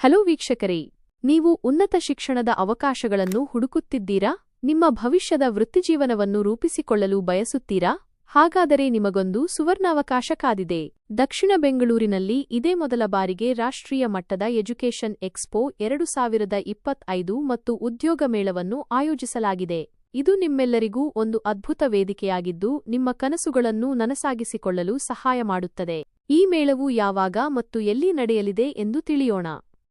Hello ವೀಕ್ಷಕರೇ, ನೀವು ಉನ್ನತ ಶಿಕ್ಷಣದ ಅವಕಾಶಗಳನ್ನು ಹುಡುಕುತ್ತಿದ್ದೀರಾ? ನಿಮ್ಮ ಭವಿಷ್ಯದ ವೃತ್ತಿಜೀವನವನ್ನು ರೂಪಿಸಿಕೊಳ್ಳಲು ಬಯಸುತ್ತೀರಾ? ಹಾಗಾದರೆ ನಿಮಗೊಂದು ಸುವರ್ಣಾವಕಾಶ ಕಾದಿದೆ. ದಕ್ಷಿಣ ಬೆಂಗಳೂರಿನಲ್ಲಿ ಇದೇ ಮೊದಲ ಬಾರಿಗೆ ರಾಷ್ಟ್ರೀಯ ಮಟ್ಟದ ಎಜುಕೇಷನ್ ಎಕ್ಸ್ಪೋ ಎರಡು ಸಾವಿರದ ಇಪ್ಪತ್ತೈದು ಮತ್ತು ಉದ್ಯೋಗ ಮೇಳವನ್ನು ಆಯೋಜಿಸಲಾಗಿದೆ. ಇದು ನಿಮ್ಮೆಲ್ಲರಿಗೂ ಒಂದು ಅದ್ಭುತ ವೇದಿಕೆಯಾಗಿದ್ದು, ನಿಮ್ಮ ಕನಸುಗಳನ್ನು ನನಸಾಗಿಸಿಕೊಳ್ಳಲು ಸಹಾಯ ಮಾಡುತ್ತದೆ. ಈ ಮೇಳವು ಯಾವಾಗ ಮತ್ತು ಎಲ್ಲಿ ನಡೆಯಲಿದೆ ಎಂದು ತಿಳಿಯೋಣ.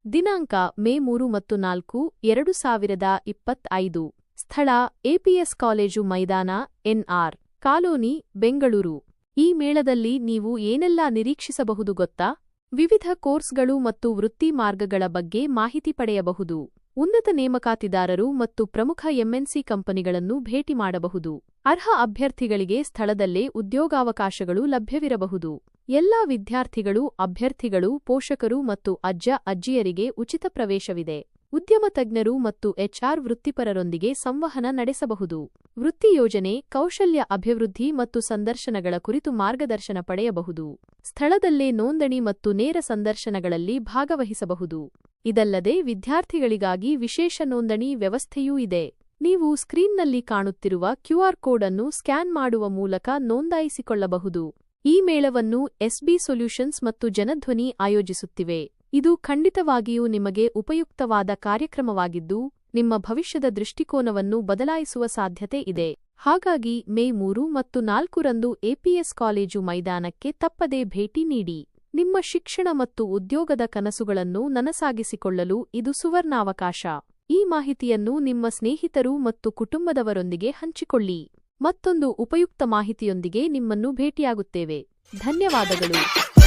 ದಿನಾಂಕ ಮೇ ಮೂರು ಮತ್ತು ನಾಲ್ಕು, ಎರಡು ಸಾವಿರದ ಇಪ್ಪತ್ತೈದು. ಸ್ಥಳ ಎಪಿಎಸ್ ಕಾಲೇಜು ಮೈದಾನ ಎನ್ಆರ್ ಕಾಲೋನಿ, ಬೆಂಗಳೂರು. ಈ ಮೇಳದಲ್ಲಿ ನೀವು ಏನೆಲ್ಲಾ ನಿರೀಕ್ಷಿಸಬಹುದು ಗೊತ್ತಾ? ವಿವಿಧ ಕೋರ್ಸ್ಗಳು ಮತ್ತು ವೃತ್ತಿ ಮಾರ್ಗಗಳ ಬಗ್ಗೆ ಮಾಹಿತಿ ಪಡೆಯಬಹುದು. ಉನ್ನತ ನೇಮಕಾತಿದಾರರು ಮತ್ತು ಪ್ರಮುಖ ಎಂಎನ್ಸಿ ಕಂಪನಿಗಳನ್ನು ಭೇಟಿ ಮಾಡಬಹುದು. ಅರ್ಹ ಅಭ್ಯರ್ಥಿಗಳಿಗೆ ಸ್ಥಳದಲ್ಲೇ ಉದ್ಯೋಗಾವಕಾಶಗಳು ಲಭ್ಯವಿರಬಹುದು. ಎಲ್ಲಾ ವಿದ್ಯಾರ್ಥಿಗಳು, ಅಭ್ಯರ್ಥಿಗಳು, ಪೋಷಕರು ಮತ್ತು ಅಜ್ಜ, ಅಜ್ಜಿಯರಿಗೆ ಉಚಿತ ಪ್ರವೇಶವಿದೆ. ಉದ್ಯಮ ತಜ್ಞರು ಮತ್ತು ಎಚ್ಆರ್ ವೃತ್ತಿಪರರೊಂದಿಗೆ ಸಂವಹನ ನಡೆಸಬಹುದು. ವೃತ್ತಿ ಯೋಜನೆ, ಕೌಶಲ್ಯ ಅಭಿವೃದ್ಧಿ ಮತ್ತು ಸಂದರ್ಶನಗಳ ಕುರಿತು ಮಾರ್ಗದರ್ಶನ ಪಡೆಯಬಹುದು. ಸ್ಥಳದಲ್ಲೇ ನೋಂದಣಿ ಮತ್ತು ನೇರ ಸಂದರ್ಶನಗಳಲ್ಲಿ ಭಾಗವಹಿಸಬಹುದು. ಇದಲ್ಲದೆ ವಿದ್ಯಾರ್ಥಿಗಳಿಗಾಗಿ ವಿಶೇಷ ನೋಂದಣಿ ವ್ಯವಸ್ಥೆಯೂ ಇದೆ. ನೀವು ಸ್ಕ್ರೀನ್ನಲ್ಲಿ ಕಾಣುತ್ತಿರುವ ಕ್ಯೂಆರ್ ಕೋಡ್ ಅನ್ನು ಸ್ಕ್ಯಾನ್ ಮಾಡುವ ಮೂಲಕ ನೋಂದಾಯಿಸಿಕೊಳ್ಳಬಹುದು. ಈ ಮೇಳವನ್ನು ಎಸ್ಬಿ ಸೊಲ್ಯೂಷನ್ಸ್ ಮತ್ತು ಜನಧ್ವನಿ ಆಯೋಜಿಸುತ್ತಿವೆ. ಇದು ಖಂಡಿತವಾಗಿಯೂ ನಿಮಗೆ ಉಪಯುಕ್ತವಾದ ಕಾರ್ಯಕ್ರಮವಾಗಿದ್ದು, ನಿಮ್ಮ ಭವಿಷ್ಯದ ದೃಷ್ಟಿಕೋನವನ್ನು ಬದಲಾಯಿಸುವ ಸಾಧ್ಯತೆ ಇದೆ. ಹಾಗಾಗಿ ಮೇ ಮೂರು ಮತ್ತು ನಾಲ್ಕರಂದು ಎಪಿಎಸ್ ಕಾಲೇಜು ಮೈದಾನಕ್ಕೆ ತಪ್ಪದೇ ಭೇಟಿ ನೀಡಿ. ನಿಮ್ಮ ಶಿಕ್ಷಣ ಮತ್ತು ಉದ್ಯೋಗದ ಕನಸುಗಳನ್ನು ನನಸಾಗಿಸಿಕೊಳ್ಳಲು ಇದು ಸುವರ್ಣಾವಕಾಶ. ಈ ಮಾಹಿತಿಯನ್ನು ನಿಮ್ಮ ಸ್ನೇಹಿತರು ಮತ್ತು ಕುಟುಂಬದವರೊಂದಿಗೆ ಹಂಚಿಕೊಳ್ಳಿ. ಮತ್ತೊಂದು ಉಪಯುಕ್ತ ಮಾಹಿತಿಯೊಂದಿಗೆ ನಿಮ್ಮನ್ನು ಭೇಟಿಯಾಗುತ್ತೇವೆ. ಧನ್ಯವಾದಗಳು.